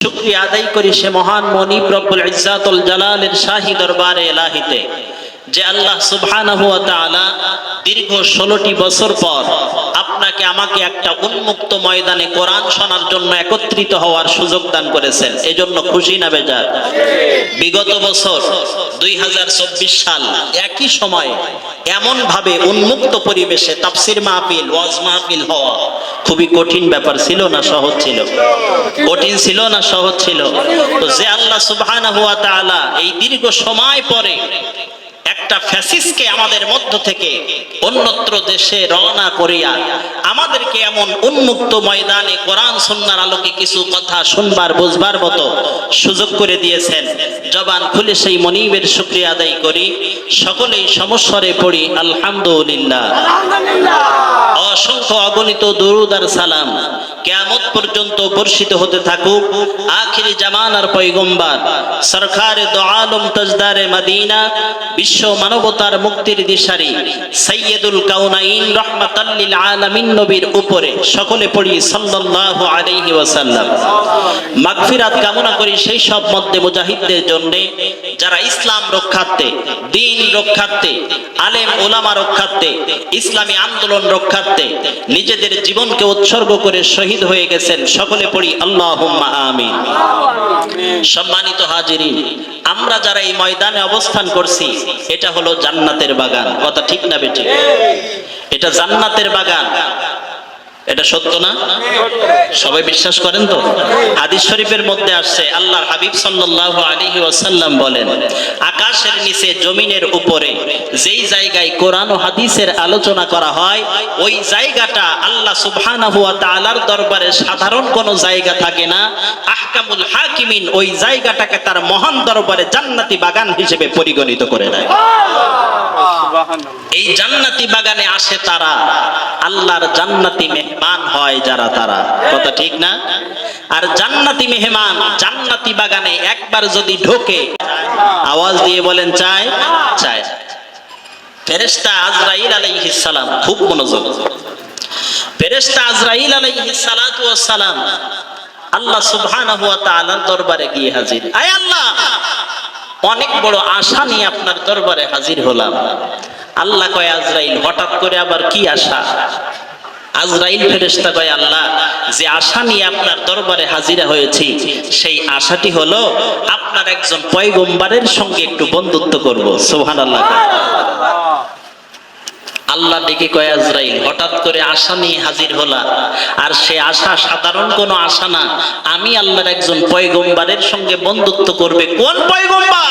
শুক্রিয়া আদায় করি সে মহান মনিব রব্বুল ইজাতুল জালালের শাহী দরবারে এলাহিতে। যে আল্লাহ সুবহানাহু ওয়া তাআলা দীর্ঘ ষোলোটি বছর পর আপনাকে আমাকে একটা উন্মুক্ত ময়দানে কোরআন শোনার জন্য একত্রিত হওয়ার সুযোগ দান করেছেন। এজন্য খুশি না বেজার? বিগত বছর দুই হাজার চব্বিশ সাল একই সময়ে এমন ভাবে উন্মুক্ত পরিবেশে তাফসির মাহফিল, ওয়াজ মাহফিল হওয়া খুবই কঠিন ব্যাপার ছিল না, সহজ ছিল? কঠিন ছিল না, সহজ ছিল? তো যে আল্লাহ সুবহানাহু ওয়া তাআলা এই দীর্ঘ সময় পরে একটা ফ্যাসিসকে আমাদের মধ্য থেকে অন্যত্র দেশে রওনা করিয়া আমাদেরকে এমন উন্মুক্ত ময়দানে কোরআন সুন্নার আলোকে কিছু কথা শুনবার বুঝবার মতো সুযোগ করে দিয়েছেন। জবান খুলে সেই মনিবের শুক্রিয়া আদায় করি। সকলেই সমস্বরে পড়ি আলহামদুলিল্লাহ। অসংখ্য অগণিত দরুদ আর সালাম। কেয়ামত পর্যন্ত বর্ষিত হতে থাকুক, আখিরি জামানার পয়গম্বার, সরকারে দো আলম তজদারে মাদিনা, বিশ্ব মানবতার মুক্তির দিশারি সৈয়দুল কাউনাইন রহমাতাল্লিল আলামিন নবীর উপরে সকলে পড়ি সাল্লাল্লাহু আলাইহি ওয়াসাল্লাম। মাগফিরাত কামনা করি সেই সব মধ্যে মুজাহিদদের জন্য। যারা ইসলাম রক্ষার্থে, দিন রক্ষার্থে, আলেম, ওলামা রক্ষার্থে, ইসলামী আন্দোলন রক্ষার্থে নিজেদের জীবনকে উৎসর্গ করে শহীদ হয়ে গেছেন, সকলে পড়ি আল্লাহুম্মা আমিন। সম্মানিত হাজিরিন, আমরা যারা এই ময়দানে অবস্থান করছি, এটা হলো জান্নাতের বাগান। কথা ঠিক না বেটি এটা জান্নাতের বাগান। এটা সত্য না? সবাই বিশ্বাস করেন তো? হাদিস শরীফের মধ্যে আসছে আল্লাহর হাবিব সাল্লাল্লাহু আলাইহি ওয়াসাল্লাম বলেন আকাশের নিচে জমিনের উপরে যেই জায়গায় কোরআন ও হাদিসের আলোচনা করা হয় ওই জায়গাটা আল্লাহ সুবহানাহু ওয়া তাআলার দরবারে সাধারণ কোনো জায়গা থাকে না। আহকামুল হাকিমিন ওই জায়গাটাকে তার মহান দরবারে জান্নাতি বাগান হিসেবে পরিগণিত করে নেয় এই জান্নাতি বাগানে আসে তারা আল্লাহর জান্নাতি মেহমান হয় যারা তারা। কথা ঠিক না? আর জান্নাতি মেহমান, জান্নাতি বাগানে একবার যদি ঢোকে, আওয়াজ দিয়ে বলেন, চায়? চায়। ফেরেশতা আজরাইল আলাইহিস সালাম, খুব মনোযোগ। ফেরেশতা আজরাইল আলাইহিস সালাতু ওয়াস সালাম, আল্লাহ সুবহানাহু ওয়া তাআলার দরবারে গিয়ে হাজির। আয় আল্লাহ! অনেক বড় আশা নিয়ে আপনার দরবারে হাজির হলাম। আল্লাহ কয়, আজরাইল, হঠাৎ করে আবার কি আশা? আজরাইল ফেরেশতা কয়, আল্লাহ, যে আশা নিয়ে আপনার দরবারে হাজিরা হয়েছি, সেই আশাটি হলো আপনার একজন পয়গম্বরের সঙ্গে একটু বন্ধুত্ব করব। সুবহানাল্লাহ। আল্লাহ ডেকে কয়, আজরাইল, হঠাৎ করে আশা নিয়ে হাজির হলা। আর সে আশা সাধারণ কোনো আশা না। আমি আল্লাহর একজন পয়গম্বরের সঙ্গে বন্ধুত্ব করবে। কোন পয়গম্বর?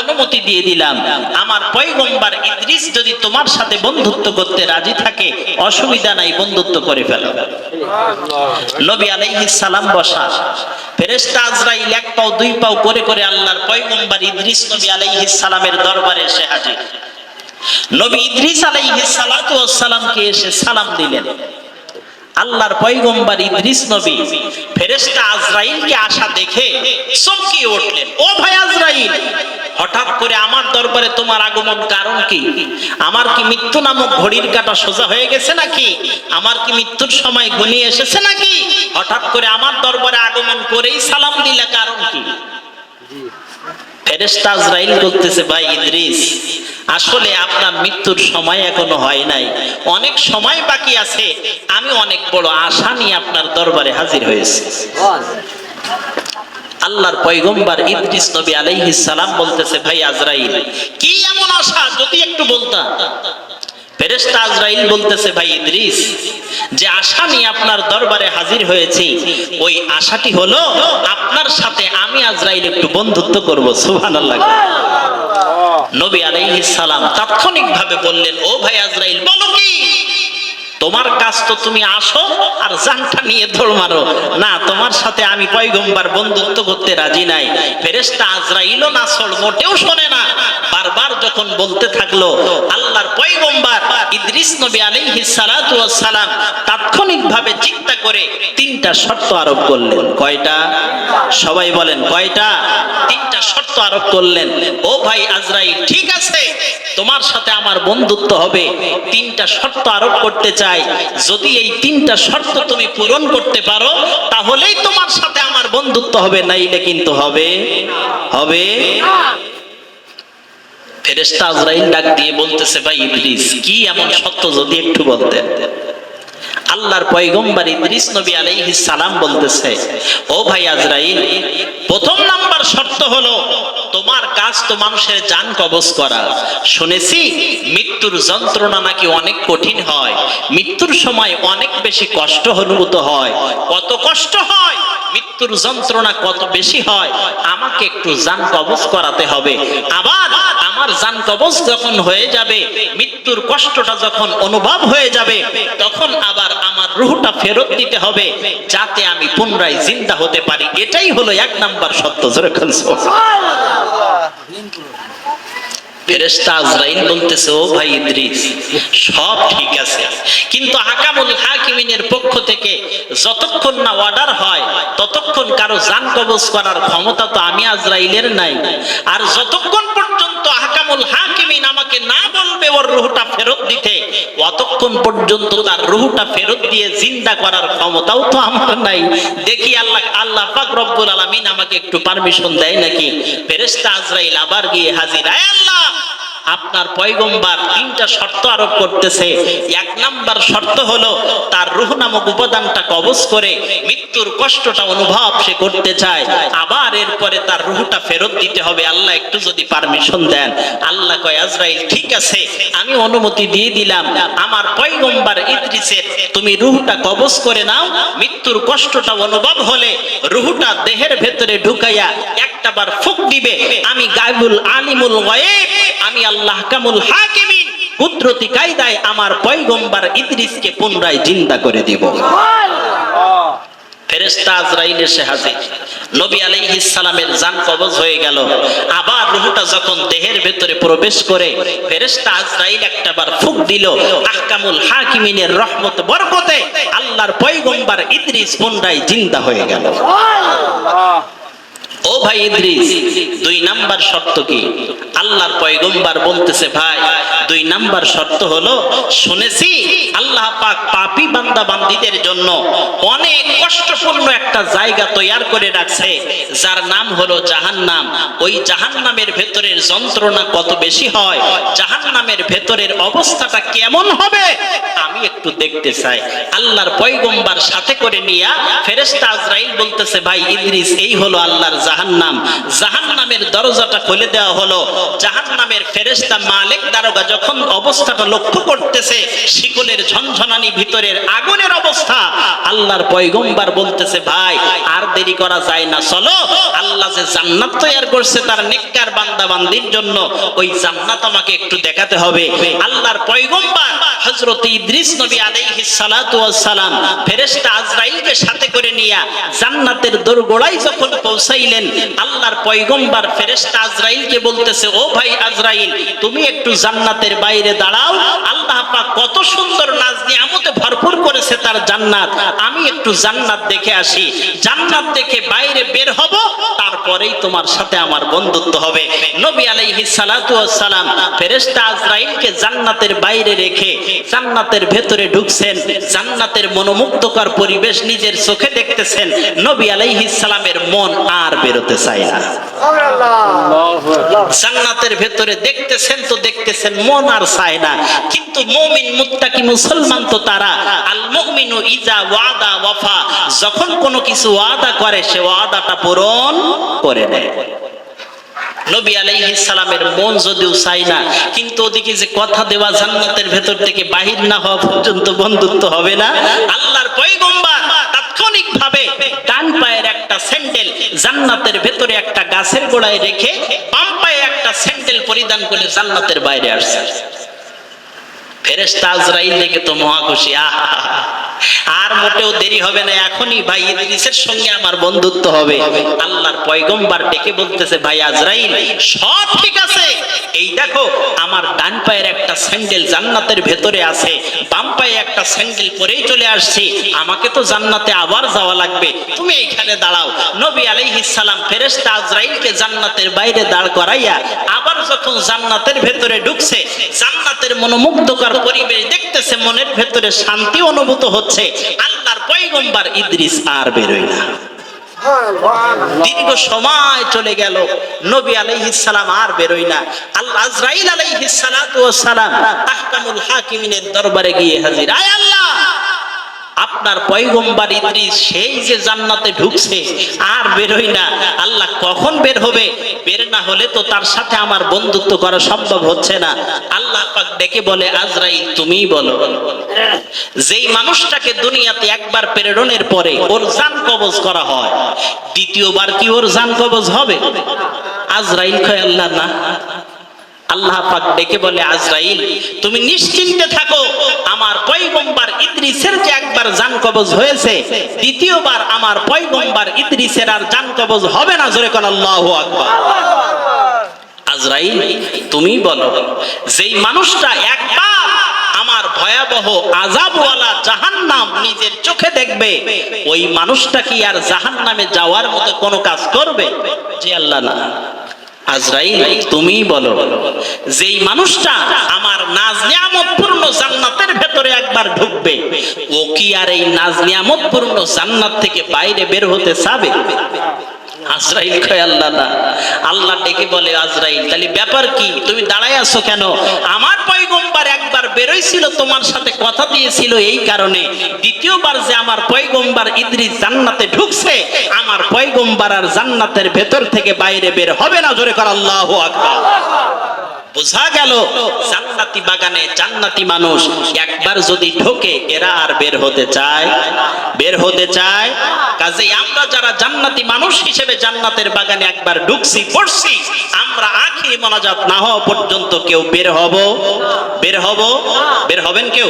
অনুমতি দিয়ে দিলাম। আমার পয়গম্বর ইদ্রিস যদি তোমার সাথে বন্ধুত্ব করতে রাজি থাকে, অসুবিধা নাই, বন্ধুত্ব করে ফেলো। নবী আলাইহিস সালাম বসা। ফেরেশতা আজরাইল এক পাও, দুই পাও করে করে আল্লাহর পয়গম্বর ইদ্রিস নবী আলাইহিস সালামের দরবারে এসে হাজির। নবী ইদ্রিস আলাইহিস সালাতু ওয়াস এসে সালাম দিলেন। আল্লাহর পয়গম্বর ইদ্রিস নবী ফেরেশতা আজরাইলকে আসা দেখে চমকে উঠলেন। ও ভাই আজরাইল হঠাৎ করে আমার দরবারে তোমার আগমন কারণ কি? আমার কি মৃত্যু নামক ঘড়ির কাটা সোজা হয়ে গেছে নাকি? আমার কি মৃত্যুর সময় ঘনিয়ে এসেছে নাকি? হঠাৎ করে আমার দরবারে আগমন করেই সালাম দিলে কারণ কি? আজরাইল বলতেছে আসলে আপনার মৃত্যুর সময় এখনও হয় নাই। অনেক সময় বাকি আছে। আমি অনেক বড় আশা নিয়ে আপনার দরবারে হাজির হয়েছি। আল্লাহর পয়গম্বর ইদ্রিস নবী আলাইহিস সালাম বলতেছে ভাই আজরাইল কি এমন আশা? যদি একটু বলতা ফেরেশতা আজরাইল বলতেছে ভাই ইদ্রিস যে আশা নিয়ে আপনার দরবারে হাজির হয়েছি ওই আশাটি হলো আপনার সাথে আমি আজরাইল একটু বন্ধুত্ব করব। সুবহানাল্লাহ। নবী আলাইহিস সালাম তাৎক্ষণিকভাবে বললেন ও ভাই আজরাইল বলো তোমার কাজ তো তুমি আসো আর জানটা নিয়ে দৌড় মারো। না, তোমার সাথে আমি পয়গম্বার বন্ধুত্ব করতে রাজি নাই। ফেরেশতা আজরাইলও না সর মোটেও শোনে না। বারবার যখন বলতে থাকল, আল্লাহর পয়গম্বার ইদ্রিস নবী আলাইহিস সালাতু ওয়াস সালাম তাৎক্ষণিকভাবে চিন্তা করে তিনটা শর্ত আরোপ করলেন। কয়টা? সবাই বলেন, কয়টা? তিনটা শর্ত আরোপ করলেন। ও ভাই আজরাইল, ঠিক আছে? তোমার সাথে আমার বন্ধুত্ব হবে। তিনটা শর্ত আরোপ করতে চাই। যদি এই তিনটা শর্ত তুমি পূরণ করতে পারো, তাহলেই তোমার সাথে আমার বন্ধুত্ব হবে না এটা কিন্তু হবে। হবে? ফেরেশতা আজরাইল ডাক দিয়ে বলতেছে, ভাই ইবলিস, কি এমন শর্ত যদি একটু বলতেন? আল্লাহর পয়গম্বর ইদ্রিস নবী আলাইহিস সালাম বলতেছে, ও ভাই আজরাইল, প্রথম নাম্বার শর্ত হলো তোমার কাজ তো মানুষের জান কবজ করা। শুনেছি মৃত্যুর যন্ত্রণা নাকি অনেক কঠিন হয়, মৃত্যুর সময় অনেক বেশি কষ্ট অনুভূত হয়। কত কষ্ট হয়? মৃত্যুর যন্ত্রণা কত বেশি হয়, আমাকে একটু জান কবজ করাতে হবে। আবার আমার জান কবজ যখন হয়ে যাবে, মৃত্যুর কষ্টটা যখন অনুভব হয়ে যাবে, তখন আবার আমার রুহটা ফেরত দিতে হবে, যাতে আমি পুনরায় জিন্দা হতে পারি। এটাই হলো এক নাম্বার সত্য জোরে সুবহানাল্লাহ। ফেরেশতা যতক্ষণ করার পর্যন্ত তার রুহটা ফেরত দিয়ে জিন্দা করার ক্ষমতাও তো আমার নাই। দেখি আল্লাহ আল্লাহ রব্বুল আলামিন আমাকে একটু পারমিশন দেয় নাকি? ফেরেশতা আজরাইল আবার গিয়ে হাজির আল্লাহ আপনার পয়গম্বার তিনটা শর্ত আরোপ করতেছে। এক নাম্বার শর্ত হলো, তার রুহ নামক উপাদানটা কবজ করে মৃত্যুর কষ্টটা অনুভব সে করতে চায়। আবার এরপরে তার রুহটা ফেরত দিতে হবে। আল্লাহ একটু যদি পারমিশন দেন। আল্লাহ কয়, আজরাইল, ঠিক আছে, আমি অনুমতি দিয়ে দিলাম। আমার পয়গম্বার ইদ্রিসের, তুমি রুহটা কবজ করে নাও মৃত্যুর কষ্টটা অনুভব হলে রুহুটা দেহের ভেতরে ঢুকাইয়া একটা বার ফুক দিবে। আমি গায়বুল আলিমুল গয়েব আমি আল্লাহ কামুল হাকিমিন। কুদরতি কায়দায় আমার পয়গম্বার ইদ্রিসকে পুনরায় জিন্দা করে দিব। ফেরেশতা আজরাইল সে হাজির। নবী আলাইহিস সালামের জান কবজ হয়ে গেল। আবার রূহটা যখন দেহের ভেতরে প্রবেশ করে, ফেরেশতা আজরাইল একটাবার ফুক দিল, আহকামুল হাকিমিনের রহমত বরকতে আল্লাহর পয়গম্বর ইদ্রিস পুনরায় জিন্দা হয়ে গেল। ও ভাই ইদ্রিস, দুই নাম্বার শর্ত কি? আল্লাহর পয়গম্বর বলতেছে, ভাই, দুই নাম্বার শর্ত হলো, শুনেছি আল্লাহ পাক পাপী বান্দা বান্দীদের জন্য অনেক কষ্টপূর্ণ একটা জায়গা তৈয়ার করে রাখছে, যার নাম হলো জাহান্নাম। ওই জাহান্নামের ভেতরের যন্ত্রণা কত বেশি হয়, জাহান্নামের ভেতরের অবস্থাটা কেমন হবে, আমি একটু দেখতে চাই। আল্লাহর পয়গম্বর সাথে করে নিয়া ফেরেশতা আজরাইল বলতেছে, ভাই ইদ্রিস, এই হলো আল্লাহর জাহান্নাম। জাহান্নামের দরজাটা খুলে দেওয়া হলো। জাহান্নামের ফেরেশতা মালিক দারোগা যখন অবস্থাটা লক্ষ্য করতেছে, শিকলের ঝনঝনানি ভিতরের আগুনের অবস্থা, আল্লাহর পয়গম্বর বলতেছে, ভাই, আর দেরি করা যায় না, চলো। আল্লাহ যে জান্নাত তৈরি করছে তার নেককার বান্দা বান্দির জন্য, ওই জান্নাত আমাকে একটু দেখাতে হবে। আল্লাহর পয়গম্বর হযরত ইদ্রিস নবী আলাইহিস সালাতু ওয়াস সালাম ফেরেশতা আজরাইলকে সাথে করে নিয়া জান্নাতের দোরগোড়ায় যখন পৌঁছাইলেন আল্লাহর পয়গম্বর ফেরেশতা আজরাইলকে বলতেছে, ও ভাই আজরাইল, তুমি একটু জান্নাতের বাইরে দাঁড়াও। আল্লাহ কত সুন্দর নাজ নিয়ামতে ভরপুর করেছে তার জান্নাত। আমি একটু জান্নাত দেখে আসি। জান্নাত দেখে বাইরে বের হব তারপরেই তোমার সাথে আমার বন্ধুত্ব হবে। নবী আলাইহিস সালাতু ওয়াস সালাম ফেরেশতা আজরাইলকে জান্নাতের বাইরে রেখে জান্নাতের ভেতরে ঢুকছেন। জান্নাতের মনোমুগ্ধকর পরিবেশ নিজের চোখে দেখতেছেন। নবী আলাইহি সালামের মন আর বেরোতে চায় না। জান্নাতের ভেতরে দেখতেছেন তো দেখতেছেন মন আর চায় না। কিন্তু মুমিন মুত্তাকি মুসলমান তো তারা? আল মুমিনু ইজা ওয়াদা ওয়াফা। যখন কোনো কিছু ওয়াদা করে, সে ওয়াদাটা পূরণ করে নেয়। নবী সালামের মন যদিও চাই না, কিন্তু ওদিকে যে কথা দেওয়া জান্নাতের ভেতর থেকে বাহির না হওয়া পর্যন্ত বন্ধুত্ব হবে না। আল্লাহর পয়গম্বর তাৎক্ষণিক ভাবে ডান পায়ের একটা স্যান্ডেল জান্নাতের ভেতরে একটা গাছের গোড়ায় রেখে বাম পায়ে একটা স্যান্ডেল পরিধান করে জান্নাতের বাইরে আসছে আজরাইল আজরাইল জান্নাতের ভেতরে আছে। বাম পায়ে একটা স্যান্ডেল পরেই চলে আসছে। আমাকে তো জান্নাতে আবার যাওয়া লাগবে। তুমি এইখানে দাঁড়াও। নবী আলাইহিস সালাম ফেরেশতা আজরাইলকে জান্নাতের বাইরে দাঁড় করাইয়া আবার যখন জান্নাতের ভেতরে ঢুকছে, জান্নাতের মনোমুগ্ধকর পরিবেশ দেখতেছে, মনের ভেতরে শান্তি অনুভূত হচ্ছে। আল্লাহর পয়গম্বর ইদ্রিস আর বেরোয় না। দীর্ঘ সময় চলে গেল, নবী আলাইহিস সালাম আর বেরোয় না। আল্লাহ আজরাইল আলাইহিস সালাতু ওয়াস সালাম আহকামুল হাকিমিনের দরবারে গিয়ে হাজির। আয় আল্লাহ! আপনার পয়গম্বর ইদ্রিস সেই যে জান্নাতে ঢুকছে, আর বেরোই না। আল্লাহ কখন বের হবে? বের না হলে তো তার সাথে আমার বন্ধুত্ব করা সম্ভব হচ্ছে না। আল্লাহ পাক ডেকে বলে, আজরাইল, তুমিই বলো। যেই মানুষটাকে দুনিয়াতে একবার প্রেরণের পরে ওর জান কবজ করা হয়, দ্বিতীয়বার কি ওর জান কবজ হবে? আজরাইল কয়, আল্লাহ, না। আল্লাহ পাক ডেকে বলে, আজরাইল, তুমি নিশ্চিন্তে থাকো, আমার পয়গম্বর ইদ্রিসের যে একবার জান কবজ হয়েছে, দ্বিতীয়বার আমার পয়গম্বর ইদ্রিসের আর জান কবজ হবে না, জোরে কোন আল্লাহু আকবার। আজরাইল, তুমি বলো, যেই মানুষটা একবার আমার ভয়াবহ আজাবওয়ালা জাহান্নাম নিজের চোখে দেখবে, ওই মানুষটা কি আর জাহান্নামে যাওয়ার মতো কোনো কাজ করবে? জি আল্লাহ না। আজরাইল তুমি বলো। যেই মানুষটা আমার নাজ নিয়ামত পূর্ণ জান্নাতের ভেতরে একবার ঢুকবে, ও কি আর এই নাজ নিয়ামত পূর্ণ জান্নাত থেকে বাইরে বের হতে চাবে? আজরাইল কয়, আল্লাহ না। আল্লাহ ডেকে বলে, আজরাইল, তাহলে ব্যাপার কি? তুমি দাঁড়ায় আছো কেন? আমার পয়গম্বার একবার বেরোইছিল, তোমার সাথে কথা দিয়েছিল এই কারণে। দ্বিতীয়বার যে আমার পয়গম্বার ইদ্রিস জান্নাতে ঢুকছে, আমার পয়গম্বার আর জান্নাতের ভেতর থেকে বাইরে বের হবে না, জোরে কর, আল্লাহ আকবার। বোঝা গেল, জান্নাতি বাগানে জান্নাতি মানুষ একবার যদি ঢোকে, এরা আর বের হতে চায় বের হতে চায় কাজেই আমরা যারা জান্নাতি মানুষ হিসেবে জান্নাতের বাগানে একবার ঢুকছি, পড়ছি, আমরা আখিরি মোনাজাত না হওয়া পর্যন্ত কেউ বের হব? বের হব? বের হবেন কেউ?